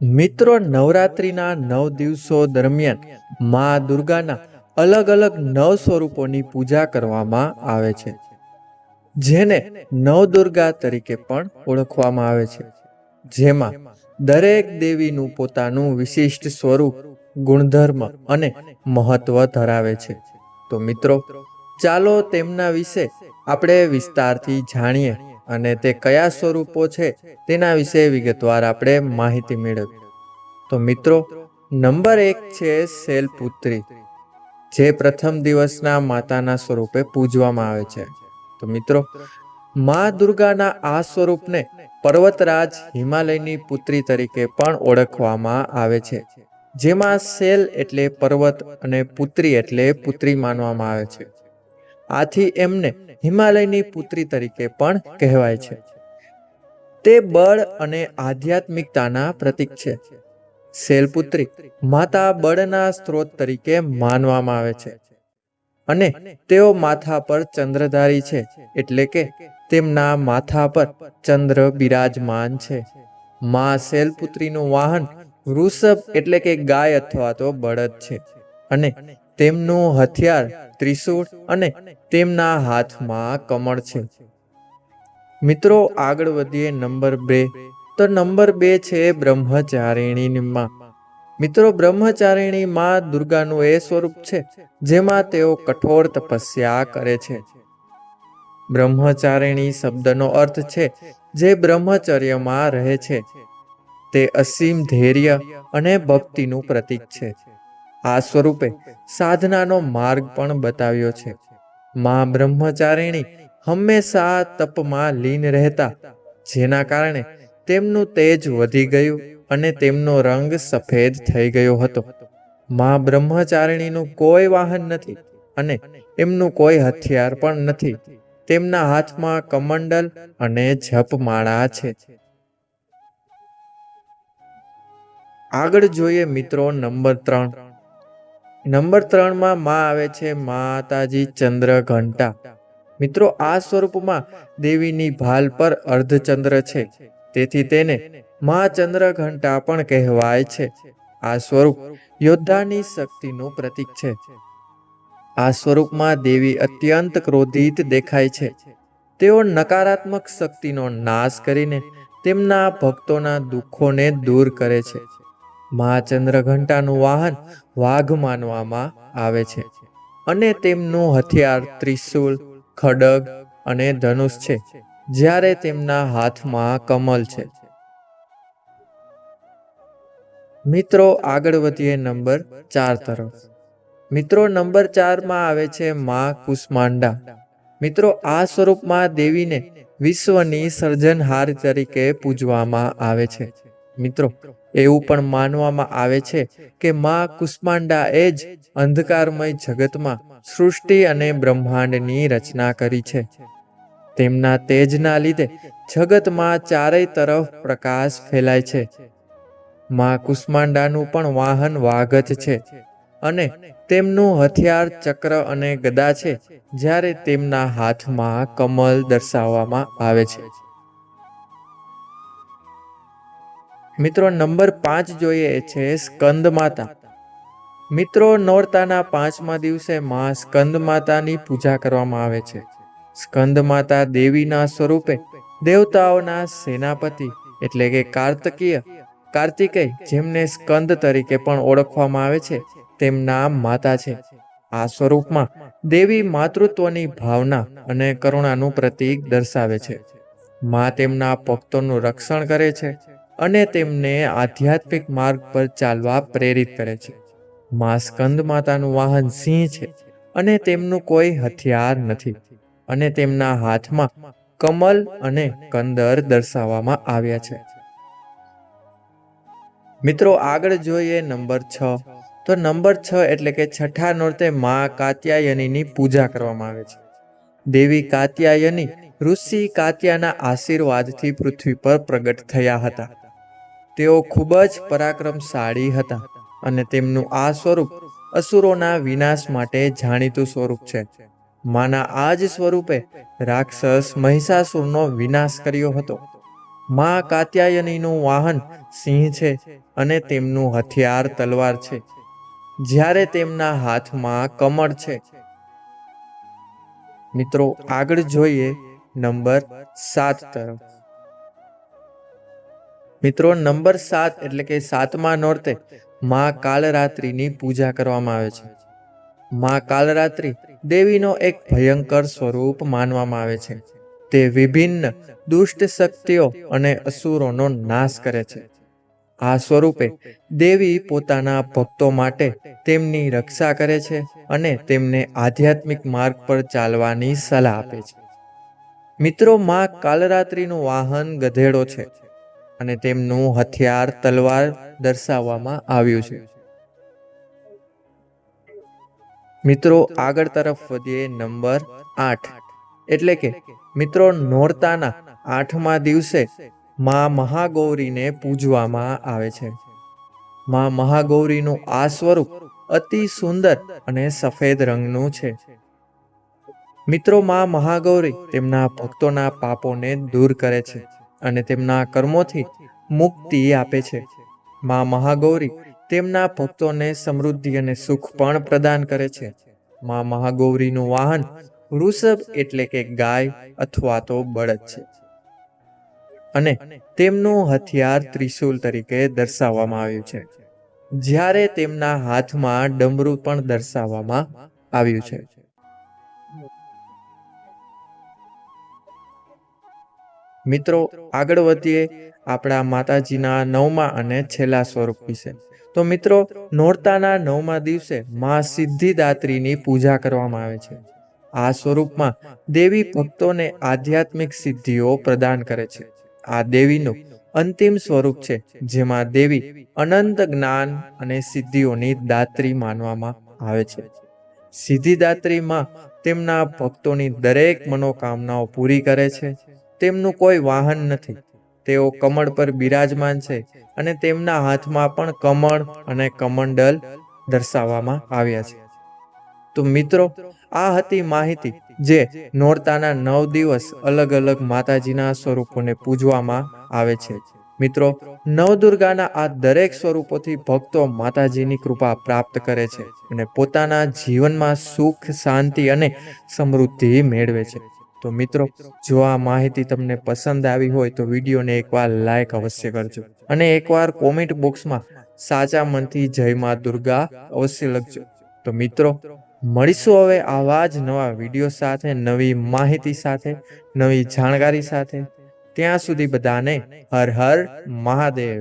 મિત્રો નવરાત્રિના નવ દિવસો દરમિયાન મા દુર્ગાના અલગ અલગ નવ સ્વરૂપોની પૂજા કરવામાં આવે છે, જેને નવદુર્ગા તરીકે પણ ઓળખવામાં આવે છે. જેમાં દરેક દેવીનું પોતાનું વિશિષ્ટ સ્વરૂપ, ગુણધર્મ અને મહત્વ ધરાવે છે. તો મિત્રો, ચાલો તેમના વિશે આપણે વિસ્તારથી જાણીએ અને તે કયા સ્વરૂપો છે તેના વિશે વિગતવાર આપણે માહિતી મેળવી તો મિત્રો, નંબર એક છે શૈલપુત્રી જે પ્રથમ દિવસના માતાના સ્વરૂપે પૂજવામાં આવે છે. તો મિત્રો, મા દુર્ગાના આ સ્વરૂપને પર્વતરાજ હિમાલયની પુત્રી તરીકે પણ ઓળખવામાં આવે છે. જેમાં શેલ એટલે પર્વત અને પુત્રી એટલે પુત્રી માનવામાં આવે છે. આથી એમને હિમાલયની પુત્રી તરીકે પણ કહેવાય છે. તે બળ અને આધ્યાત્મિકતાના પ્રતીક છે. શૈલપુત્રી માતા બળના સ્ત્રોત તરીકે માનવામાં આવે છે. અને તેઓ માથા પર ચંદ્રધારી છે, એટલે કે તેમના માથા પર ચંદ્ર બિરાજમાન છે. મા શૈલપુત્રીનું વાહન વૃષભ એટલે કે ગાય અથવા તો બળદ છે. અને તેમનું હથિયાર ત્રિશૂળ અને તેમના હાથમાં કમળ છે. મિત્રો, આગળ વધીએ નંબર બે. તો નંબર બે છે બ્રહ્મચારિણીની માં મિત્રો બ્રહ્મચારિણી માં દુર્ગાનું એ સ્વરૂપ છે, જેમાં તેઓ કઠોર તપસ્યા કરે છે. બ્રહ્મચારિણી શબ્દનો અર્થ છે, જે બ્રહ્મચર્યમાં રહે છે. તે અસીમ ધૈર્ય અને ભક્તિનું પ્રતીક છે. આ સ્વરૂપે સાધનાનો માર્ગ પણ બતાવ્યો છે. મા બ્રહ્મચારિણી હંમેશા તપમાં લીન રહેતા, જેના કારણે તેમનું તેજ વધી ગયું અને તેમનો રંગ સફેદ થઈ ગયો હતો. મા બ્રહ્મચારિણીનું કોઈ વાહન નથી અને એમનું કોઈ હથિયાર પણ નથી. તેમના હાથમાં કમંડલ અને જપમાળા છે. આગળ જોઈએ મિત્રો નંબર ત્રણ. નંબર ત્રણમાં માં આવે છે માતાજી ચંદ્ર ઘંટા મિત્રો, આ સ્વરૂપમાં દેવીની ભાલ પર અર્ધચંદ્ર છે. તેથી તેને મા ચંદ્ર ઘંટા પણ કહેવાય છે. આ સ્વરૂપ યોદ્ધાની શક્તિનું પ્રતીક છે. આ સ્વરૂપમાં દેવી અત્યંત ક્રોધિત દેખાય છે. તેઓ નકારાત્મક શક્તિનો નાશ કરીને તેમના ભક્તોના દુઃખોને દૂર કરે છે. મા ચંદ્રઘંટાનું વાહન વાઘ માનવામાં આવે છે. અને તેમનું હથિયાર ત્રિશુલ ખડગ અને ધનુષ છે, જ્યારે તેમના હાથમાં કમલ છે. મિત્રો, આગળ વધીએ નંબર ચાર તરફ. મિત્રો, નંબર ચારમાં આવે છે મા કુષ્માંડા. મિત્રો, આ સ્વરૂપમાં દેવીને વિશ્વની સર્જનહાર તરીકે પૂજવામાં આવે છે. મિત્રો એવું પણ માનવામાં આવે છે કે મા કુષ્માંડા એ જ અંધકારમય જગતમાં સૃષ્ટિ અને બ્રહ્માંડની રચના કરી છે. તેમના તેજના લીધે જગતમાં ચારેય તરફ પ્રકાશ ફેલાય છે. મા કુષ્માંડાનું પણ વાહન વાઘ છે અને તેમનું હથિયાર ચક્ર અને ગદા છે જ્યારે તેમના હાથમાં કમલ દર્શાવવામાં આવે છે. મિત્રો, નંબર પાંચ જોઈએ છે સ્કંદ માતા. મિત્રો, નોરતાના પાંચમા દિવસે માં સ્કંદ માતાની પૂજા કરવામાં આવે છે. સ્કંદ માતા દેવીના સ્વરૂપે દેવતાઓના સેનાપતિ એટલે કે કાર્તકીય કાર્તિકેય, જેમને સ્કંદ તરીકે પણ ઓળખવામાં આવે છે તેમના માતા છે. આ સ્વરૂપમાં દેવી માતૃત્વની ભાવના અને કરુણાનું પ્રતીક દર્શાવે છે. માં તેમના ભક્તોનું રક્ષણ કરે છે. અને તેમને આધ્યાત્મિક માર્ગ પર ચાલવા પ્રેરિત કરે છે. મા સ્કંદ માતાનું વાહન સિંહ છે અને તેમનું કોઈ હથિયાર નથી અને તેમના હાથમાં કમલ અને કંદર દર્શાવવામાં આવ્યા છે. મિત્રો, આગળ જોઈએ નંબર છ. તો નંબર છ એટલે કે છઠ્ઠા નોરતે મા કાત્યાયનીની પૂજા કરવામાં આવે છે. દેવી કાત્યાયની ઋષિ કાત્યાના આશીર્વાદથી પૃથ્વી પર પ્રગટ થયા હતા. તેઓ ખૂબ જ પરાક્રમશાળી હતા અને તેમનું આ સ્વરૂપ અસુરોના વિનાશ માટે જાણીતું સ્વરૂપ છે. માના આ જ સ્વરૂપે રાક્ષસ મહિષાસુરનો વિનાશ કર્યો હતો. મા કાત્યાયનીનું વાહન સિંહ છે અને તેમનું હથિયાર તલવાર છે. જ્યારે તેમના હાથમાં કમળ છે. મિત્રો આગળ જોઈએ નંબર સાત તરફ. મિત્રો, નંબર સાત એટલે કે સાતમા નોરતે મા કાલરાત્રિની પૂજા કરવામાં આવે છે. મા કાલરાત્રિ દેવીનો એક ભયંકર સ્વરૂપ માનવામાં આવે છે. તે વિભિન્ન દુષ્ટ શક્તિઓ અને અસુરોનો નાશ કરે છે. આ સ્વરૂપે દેવી પોતાના ભક્તો માટે તેમની રક્ષા કરે છે અને તેમને આધ્યાત્મિક માર્ગ પર ચાલવાની સલાહ આપે છે. મિત્રો, મા કાલરાત્રિનું વાહન ગધેડો છે. અને તેમનું હથિયાર તલવાર દર્શાવવામાં આવ્યું છે. મિત્રો, આગળ તરફ વધીએ નંબર આઠ. એટલે કે, મિત્રો, નોરતાના આઠમા દિવસે મા મહાગૌરીને પૂજવામાં આવે છે. મા મહાગૌરીનું આ સ્વરૂપ અતિ સુંદર અને સફેદ રંગનું છે. મિત્રો, મા મહાગૌરી તેમના ભક્તોના પાપોને દૂર કરે છે. અને તેમના કર્મોથી મુક્તિ આપે છે. મા મહાગૌરી તેમના ભક્તોને સમૃદ્ધિ અને સુખ પણ પ્રદાન કરે છે. મા મહાગૌરીનું વાહન વૃષભ એટલે કે ગાય અથવા તો બળદ છે. અને તેમનું હથિયાર ત્રિશૂલ તરીકે દર્શાવવામાં આવ્યું છે. જ્યારે તેમના હાથમાં ડમરું પણ દર્શાવવામાં આવ્યું છે. મિત્રો, આગળ વધીએ આપણા માતાજીના નવમા અને છેલ્લા સ્વરૂપ વિશે. તો મિત્રો, નોરતાના નવમા દિવસે મા સિદ્ધિદાત્રીની પૂજા કરવામાં આવે છે. આ સ્વરૂપમાં દેવી ભક્તોને આધ્યાત્મિક સિદ્ધિઓ પ્રદાન કરે છે. આ દેવીનું અંતિમ સ્વરૂપ છે, જેમાં દેવી અનંત જ્ઞાન અને સિદ્ધિઓની દાત્રી માનવામાં આવે છે. સિદ્ધિદાત્રીમાં તેમના ભક્તોની દરેક મનોકામનાઓ પૂરી કરે છે. તેમનું કોઈ વાહન નથી. તેઓ કમળ પર બિરાજમાન છે અને તેમના હાથમાં પણ કમળ અને કમંડલ દર્શાવવામાં આવ્યા છે. તો મિત્રો, આ હતી માહિતી જે નોરતાના નવ દિવસ અલગ અલગ માતાજીના સ્વરૂપોને પૂજવામાં આવે છે. મિત્રો, નવદુર્ગાના આ દરેક સ્વરૂપોથી ભક્તો માતાજીની કૃપા પ્રાપ્ત કરે છે અને પોતાના જીવનમાં સુખ, શાંતિ અને સમૃદ્ધિ મેળવે છે. તો મિત્રો, જો આ માહિતી તમને પસંદ આવી હોય તો વિડીયોને એકવાર લાઈક અવશ્ય કરજો અને એકવાર કોમેન્ટ બોક્સમાં સાચા મનથી જય મા દુર્ગા અવશ્ય લખજો. તો મિત્રો, મળીશું હવે આવા જ નવા વીડિયો સાથે, નવી માહિતી સાથે, નવી જાણકારી સાથે. ત્યાં સુધી બધાને હર હર મહાદેવ.